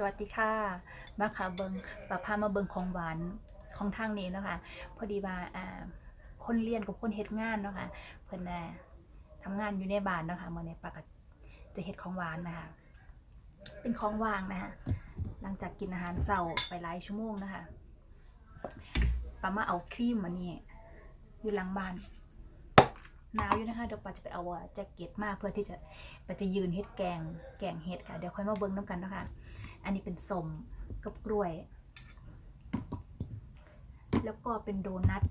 สวัสดีค่ะ มาค่ะเบิงปาพามาเบิงของหวานของทางนี้นะคะ พอดีว่าอ่าคนเรียนกับคนเฮ็ดงานเนาะค่ะเพิ่นน่ะทำงานอยู่ในบ้านเนาะค่ะมื้อนี้ปากจะเฮ็ดของหวานนะคะ เป็นของว่างนะคะ หลังจากกินอาหารเช้าไปหลายชั่วโมงนะคะปามาเอาครีมมานี่อยู่หลังบ้านหนาวอยู่นะคะเดี๋ยวปาจะไปเอาแจ็คเก็ตมาเพื่อที่จะปาจะยืนเฮ็ดแกงแกงเฮ็ดค่ะ เดี๋ยวค่อยมาเบิ่งน้ำกันนะคะ อันนี้เป็นสมกับกล้วย แล้วก็เป็นโดนัท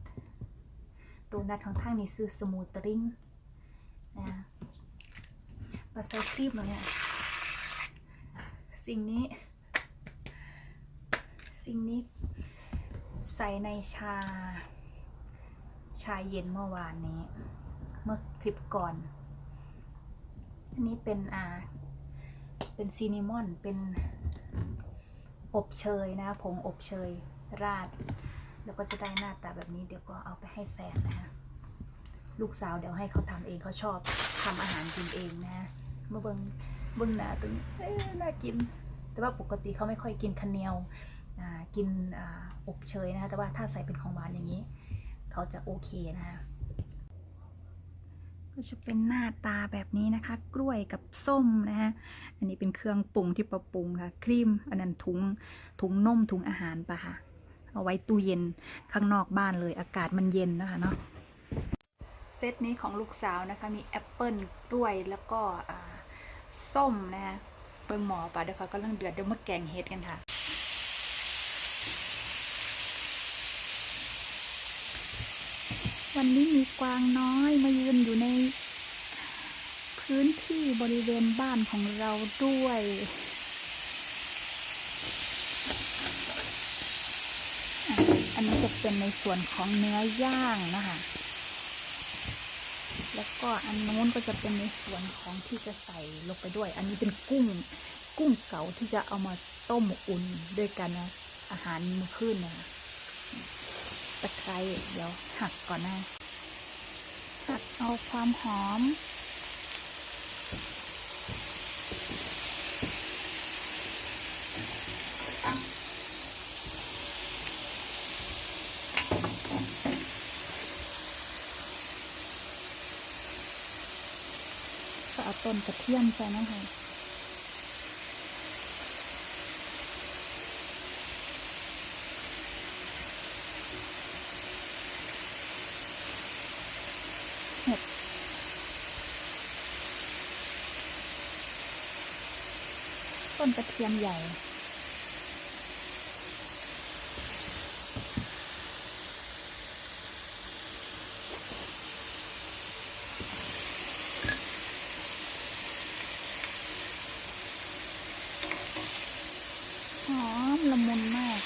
โดนัทของทางนี้ซื้อสมูทริงนะปลาใส่ครีมเลยเนี่ยสิ่งนี้ สิ่งนี้ใส่ในชา ชาเย็นเมื่อวานนี้ เมื่อคลิปก่อน อันนี้เป็นอ่า เป็นซีนิมอน เป็น อบเชยนะผงอบเชยราด แล้วก็จะได้หน้าตาแบบนี้เดี๋ยวก็เอาไปให้แฟนนะคะลูกสาวเดี๋ยวให้เขาทำเองเขาชอบทำอาหารกินเองนะมาเบิงเบิงหนาตึงเอ้น่ากิน แต่ว่าปกติเขาไม่ค่อยกินคันเนียวกินอ่าอบเชยนะคะแต่ว่าถ้าใส่เป็นของหวานอย่างนี้ เขาจะโอเคนะคะ ก็จะเป็นหน้าตาแบบนี้นะคะ กล้วยกับส้มนะฮะอันนี้เป็นเครื่องปรุงที่ปรับปรุงค่ะ ครีมอันนั้นถุงถุงนมถุงอาหารปะค่ะเอาไว้ตู้เย็นข้างนอกบ้านเลยอากาศมันเย็นนะคะเนาะเซตนี้ของลูกสาวนะคะมีแอปเปิลด้วยแล้วก็ส้มนะฮะเบิ่งหมอปะเดี๋ยวเขากำลังเดือดเดี๋ยวมาแกงเฮ็ดกันค่ะ วันนี้มีกวางน้อยมายืนอยู่ใน พื้นที่บริเวณบ้านของเราด้วย อันนี้จะเป็นในส่วนของเนื้อย่างนะคะ แล้วก็อันนู้นก็จะเป็นในส่วนของที่จะใส่ลงไปด้วย อันนี้เป็นกุ้ง กุ้งเก๋าที่จะเอามาต้มอุ่นด้วยกันนะ อาหารมื้อคืนนะคะ ตะไคร้เดี๋ยวหักก่อนนะหักเอาความหอม ก็เอาต้นกระเทียมใส่นะคะ ต้นกระเทียมใหญ่ หอมละมุนมาก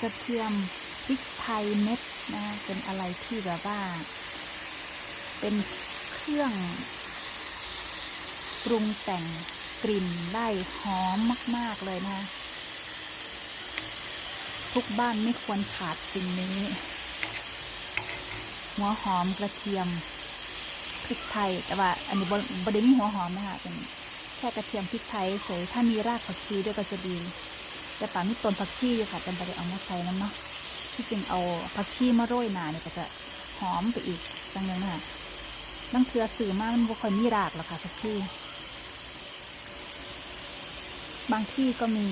กระเทียมพริกไทยเม็ดนะเป็นอะไรที่แบบว่า เป็นเครื่อง ปรุงแต่งกลิ่นได้หอมมาก ๆ เลยนะทุกบ้านไม่ควรขาดสิ่งนี้ หัวหอมกระเทียมพริกไทย แต่ว่า อันนี้บไดมีหัวหอมนะคะเป็นแค่กระเทียมพริกไทยเฉยถ้ามีรากผักชีด้วยก็จะดี แต่ป่ามีต้นผักชีอยู่ค่ะแต่ไม่ได้เอามาใส่น้ำเนาะที่จริงเอาผักชีมาโรยหนาเนี่ยก็จะหอมไปอีกจังเยนะคะบางเทือสื่อมากมันบ่ค่อยมีรากหรอกค่ะผักชี บางที่ก็มี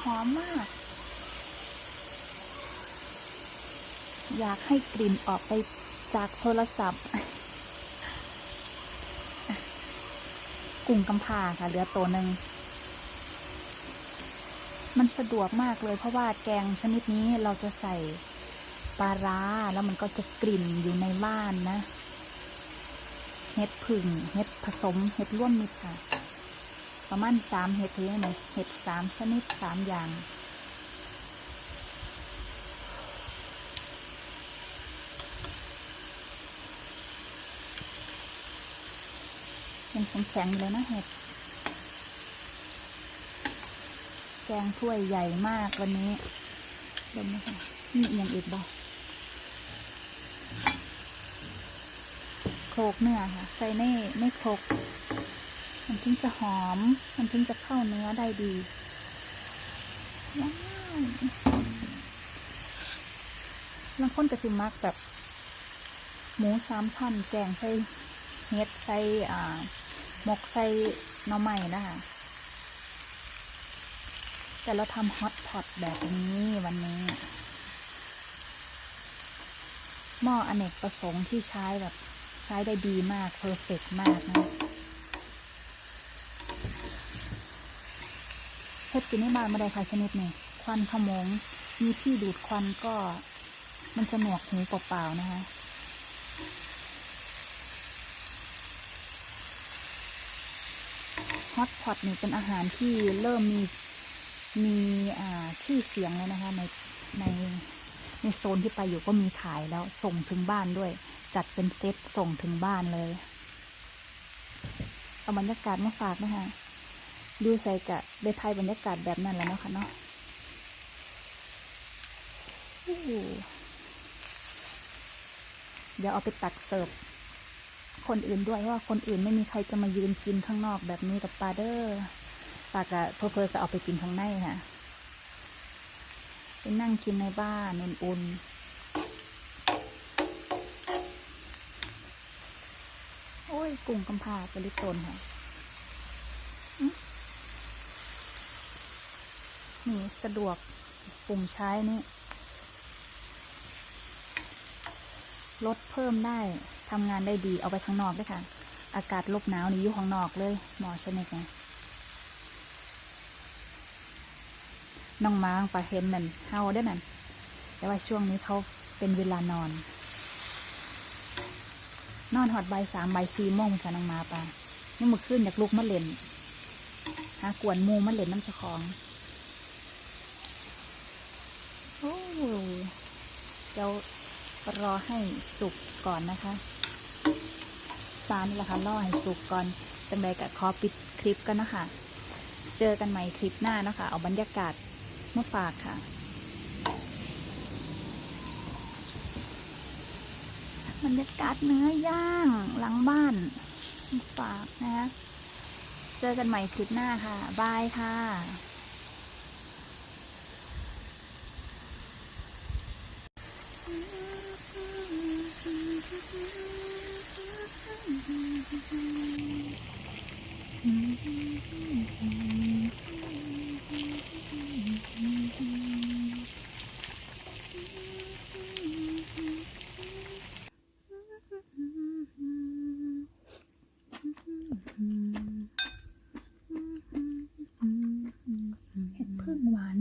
หอมมาก อยากให้กลิ่นออกไปจากโทรศัพท์ กุ้งกำพาค่ะ เหลือตัวหนึ่ง มันสะดวกมากเลยเพราะว่าแกงชนิดนี้เราจะใส่ปลาร้าแล้วมันก็จะกลิ่นอยู่ในบ้านนะ เห็ดผึ่งเห็ดผสมเห็ดร่วมมิตรค่ะ ประมาณสามเห็ดเลยนะเห็ดสามชนิดสามอย่าง เป็นแข็งๆเลยนะเห็ด แกงถ้วยใหญ่มากวันนี้เดี๋ยวนะคะมีเอียงอีกบ่โครกเนื้อค่ะใส่ในในโครกมันจะ ถึงจะหอม มันถึงจะเข้าเนื้อได้ดีว้าวบางคนก็สิมักแบบ หมูสามชั้นแกงใส่เฮ็ดใส่อ่าหมกใส่หน่อไม้นะคะแต่เราทำฮอตพอตแบบนี้วันนี้หม้ออเนกประสงค์ที่ใช้แบบ ใช้ได้ดีมากเพอร์เฟกมากนะ ฮ็ดกินในบ้านมาได้ค่ะชนิดนี้ควันขมงมีที่ดูดควันก็มันจะหนวกหูเปล่าๆนะคะฮอตพอตนี่เป็นอาหารที่เริ่มมีมีชื่อเสียงแล้วนะคะในในในโซนที่ไปอยู่ก็มีขายแล้วส่งถึงบ้านด้วย จัดเป็นเซตส่งถึงบ้านเลยเอาบรรยากาศมาฝากนะคะ ดูใส่กะได้ทายบรรยากาศแบบนั้นแล้วเนาะค่ะเนาะเดี๋ยวเอาไปตักเสิร์ฟคนอื่นด้วยว่าคนอื่นไม่มีใครจะมายืนกินข้างนอกแบบนี้กับปลาเดอร์ปากะเพอเพอๆก็เอาไปกินข้างในค่ะไปนั่งกินในบ้านอุ่นๆโอ้ยกุ้งกำพร้าปริตนค่ะอื้อ นี่สะดวกปุ่มใช้นี่ลดเพิ่มได้ทำงานได้ดีเอาไปข้างนอกด้วยค่ะ อากาศลบหนาวนี่อยู่ข้างนอกเลย หมอชนิดไงน้องม้างปลาเห็นนั่นเฮาได้นั่นแต่ว่าช่วงนี้เขาเป็นเวลานอน นอนหอดใบสามใบสี่โมงค่ะน้องมาปลานี่มื่อคืนอยากลุกมาเล่นหากวนมูมาเล่นน้ำเชะของโอ้ เดี๋ยวรอให้สุกก่อนนะคะปลานี่แหละค่ะรอให้สุกก่อนจังใดก็ขอปิดคลิปกันนะคะ เจอกันใหม่คลิปหน้านะคะ เอาบรรยากาศมาฝากค่ะบรรยากาศเนื้อย่างหลังบ้านฝากนะคะ เจอกันใหม่คลิปหน้าค่ะ บายค่ะ เห็ดพึ่งหวาน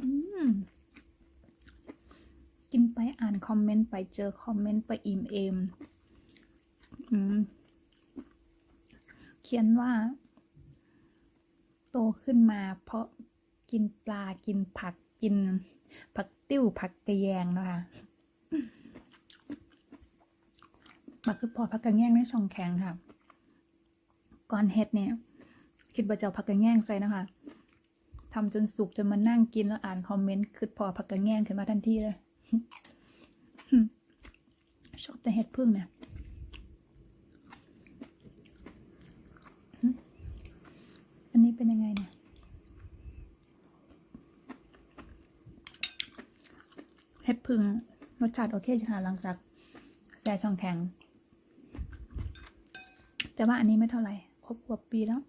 อืมกินไปอ่านคอมเมนต์ไปเจอคอมเมนต์ไปอิ่มเอม อืม เขียนว่า โตขึ้นมาเพราะกินปลากินผักกิน ผักติ้วผักกระแยงนะคะมาคือพอผักกระแยงในช่องแข็งค่ะ ก่อนเฮ็ดเนี่ย คิดว่าจะผักกระแยงใส่นะคะทำจนสุกจนมานั่งกินแล้วอ่านคอมเมนต์คือพอผักกระแยงขึ้นมาทันทีเลยชอบแต่เห็ดพึ่งเนี่ย อันนี้ เป็นยังไงเนี่ยเห็ดพึ่งรสชาติโอเคอยู่ค่ะหลังจากแช่ช่องแข็ง แต่ว่าอันนี้ไม่เท่าไหร่ครบขวบปีแล้ว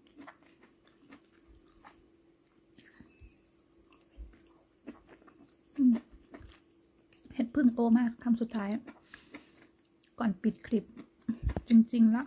เห็ดพึ่งโอมากคำสุดท้าย ก่อนปิดคลิป จริง ๆ แล้ว